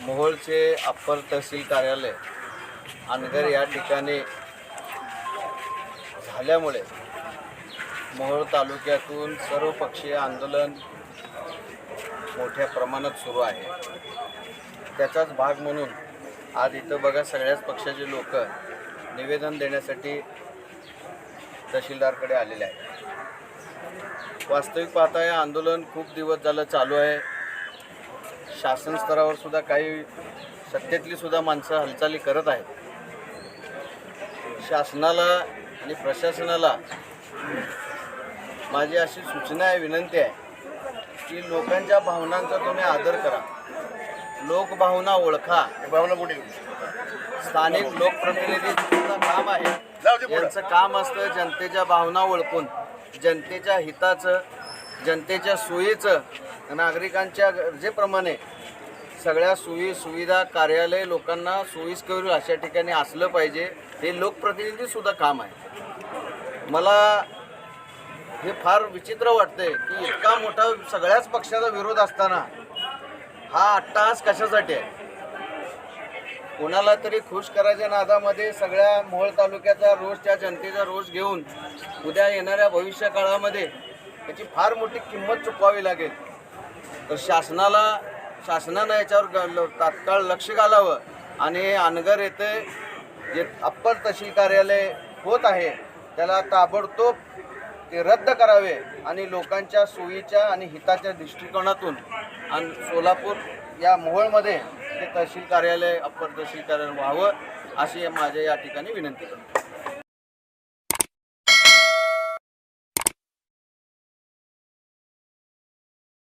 मोहोळचे upper तहसील कार्यालय अनगर या ठिकाणी झाल्यामुळे मोहोळ तालुक्यातून सर्वपक्षीय आंदोलन मोठ्या प्रमाणात सुरू आहे. त्याचाच भाग म्हणून आज इथं बघा सगळ्याच पक्षाचे लोक निवेदन देण्यासाठी तहसीलदारकडे आलेले आहेत. वास्तविक पाहता हे आंदोलन खूप दिवस झालं चालू आहे. शासन स्तरावर सुद्धा काही सत्तेतली सुद्धा माणसं हालचाली करत आहेत. शासनाला आणि प्रशासनाला माझी अशी सूचना आहे विनंती आहे की लोकांच्या भावनांचा तुम्ही आदर करा. लोकभावना ओळखा. भावना पुढे स्थानिक लोकप्रतिनिधीचं काम आहे जाऊ दे पुढं. यांचं काम असतं जनतेच्या भावना ओळखून जनतेच्या हिताचं जनतेच्या सोयीचं नागरिकांच्या गरजेप्रमाणे सगळ्या सोयी सुविधा कार्यालय लोकांना सोयीस्कर अशा ठिकाणी असलं पाहिजे. हे लोकप्रतिनिधीसुद्धा काम आहे. मला हे फार विचित्र वाटतंय की इतका मोठा सगळ्याच पक्षाचा विरोध असताना हा अट्टहास कशासाठी आहे? कोणाला तरी खुश करायच्या नादामध्ये सगळ्या मोहोळ तालुक्याचा रोष त्या जनतेचा रोष घेऊन उद्या येणाऱ्या भविष्य काळामध्ये त्याची फार मोठी किंमत चुकवावी लागेल. तर शासनाला शासनानं याच्यावर ल- तात्काळ लक्ष घालावं. आणि अनगर येथे जे अप्पर तहसील कार्यालय होत आहे त्याला ताबडतोब ते रद्द करावे आणि लोकांच्या सोयीच्या आणि हिताच्या दृष्टिकोनातून आणि सोलापूर या मोहोळमध्ये ते तहसील कार्यालय अप्पर तहसील कार्यालय व्हावं अशी माझ्या या ठिकाणी विनंती करतो.